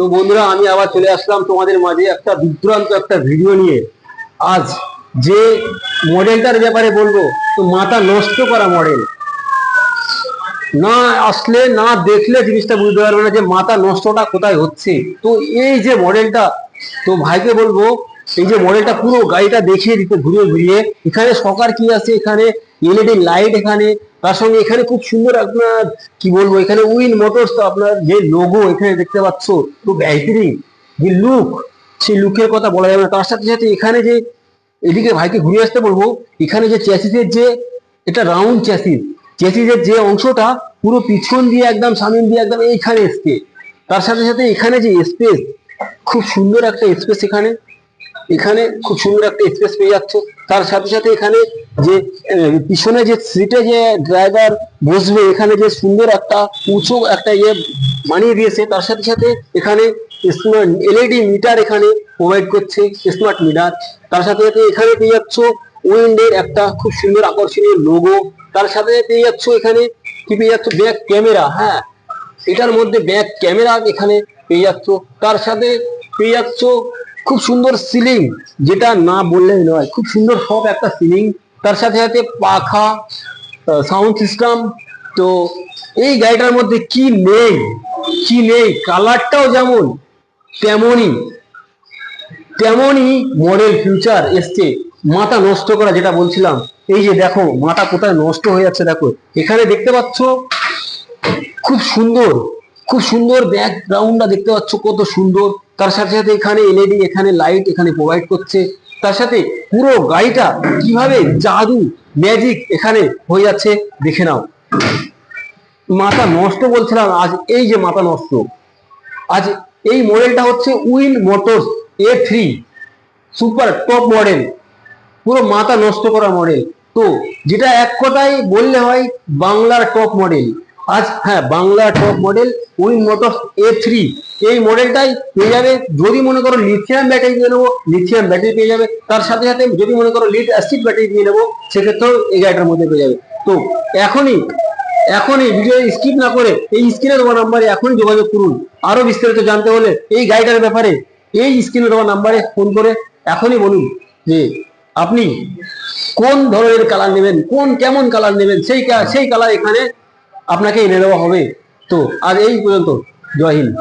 তো বন্ধুরা, আমি আবার চলে আসলাম তোমাদের মাঝে একটা দুর্দান্ত একটা ভিডিও নিয়ে। আজ যে মডেলটার ব্যাপারে বলব, তো মাথা নষ্ট করা মডেল না আসলে, না দেখলে জিনিসটা বুঝতে পারবে না যে মাথা নষ্টটা কোথায় হচ্ছে। তো এই যে মডেলটা তো ভাইকে বলব, এই যে মডেলটা পুরো গাড়িটা দেখিয়ে দিতে, ঘুরিয়ে ঘুরিয়ে। এখানে সকার কি আছে? এখানে এলইডি লাইট এখানে। তার সঙ্গে এখানে খুব সুন্দর আপনার, কি বলব, এখানে উইন মোটরস তো আপনার যে লোগো এখানে দেখতে পাচ্ছ তো ব্যাটারি যে লুক সেই লুকের কথা বলা যাবে না। তার সাথে সাথে এখানে যে, এদিকে ভাইকে ঘুরে আসতে বলব, এখানে যে চ্যাসিসের যে, এটা রাউন্ড চ্যাসিস চ্যাসিসের যে অংশটা পুরো পিছন দিয়ে একদম, সামনে দিয়ে একদম এইখানে এসছে। তার সাথে সাথে এখানে যে স্পেস খুব সুন্দর একটা স্পেস এখানে। এখানে খুব সুন্দর একটা স্পেস পেয়ে যাচ্ছে। তার সাথে সাথে এখানে যে পিছনে যে সিটে যে ড্রাইভার বসবে, এখানে যে সুন্দর একটা উঁচু একটা ইয়ে বানিয়ে দিয়েছে, তার সাথে সাথে এখানে স্মার্ট এলইডি মিটার এখানে প্রোভাইড করছে স্মার্ট মিটার তার সাথে সাথে এখানে পেয়ে যাচ্ছ উইন্ডের একটা খুব সুন্দর আকর্ষণীয় লোগো তার সাথে পেয়ে যাচ্ছ এখানে কি পেয়ে যাচ্ছ? ব্যাক ক্যামেরা হ্যাঁ। এটার মধ্যে ব্যাক ক্যামেরা এখানে পেয়ে যাচ্ছ। তার সাথে পেয়ে যাচ্ছ খুব সুন্দর সিলিং যেটা না বললেই নয়, খুব সুন্দর সব একটা সিলিং তার সাথে সাথে পাখা সাউন্ড সিস্টেম তো এই গাড়িটার মধ্যে কি নেই কি নেই কালারটাও যেমন, তেমনই তেমনই মডেল ফিউচার এসছে। মাথা নষ্ট করা যেটা বলছিলাম, এই যে দেখো, মাথা কোথায় নষ্ট হয়ে যাচ্ছে দেখো। এখানে দেখতে পাচ্ছ, খুব সুন্দর খুব সুন্দর ব্যাকগ্রাউন্ডটা দেখতে পাচ্ছ, কত সুন্দর। তার সাথে সাথে এখানে এলইডি এখানে লাইট এখানে প্রোভাইড করছে। তার সাথে পুরো গাড়িটা কীভাবে জাদু ম্যাজিক এখানে হয়ে যাচ্ছে, দেখে নাও। মাথা নষ্ট বলছিলাম, আজ এই যে মাথা নষ্ট। আজ এই মডেলটা হচ্ছে Win Motors A three super top model পুরো মাথা নষ্ট করা মডেল তো যেটা এক কথায় বললে হয়, বাংলার টপ মডেল আজ হ্যাঁ Bangla top model Win Motors A three এই মডেলটাই পেয়ে যাবে, যদি মনে করো লিথিয়াম ব্যাটারি দিয়ে নেব লিথিয়াম ব্যাটারি পেয়ে যাবে, তার সাথে সাথে যদি মনে করো লিড অ্যাসিড ব্যাটারি দিয়ে নেব, সেক্ষেত্রেও এই গাড়িটার মধ্যে পেয়ে যাবে। তো এখনই এখনই ভিডিও স্কিপ না করে এই স্ক্রিনে দেওয়া নাম্বারে এখনই যোগাযোগ করুন। আরও বিস্তারিত জানতে হলে এই গাড়িটার ব্যাপারে এই স্ক্রিনে দেওয়া নাম্বারে ফোন করে এখনই বলুন যে আপনি কোন ধরনের কালার নেবেন, কোন কেমন কালার নেবেন, সেই সেই কালার এখানে আপনাকে এনে দেওয়া হবে। তো আর এই পর্যন্ত জয় হিন্দ।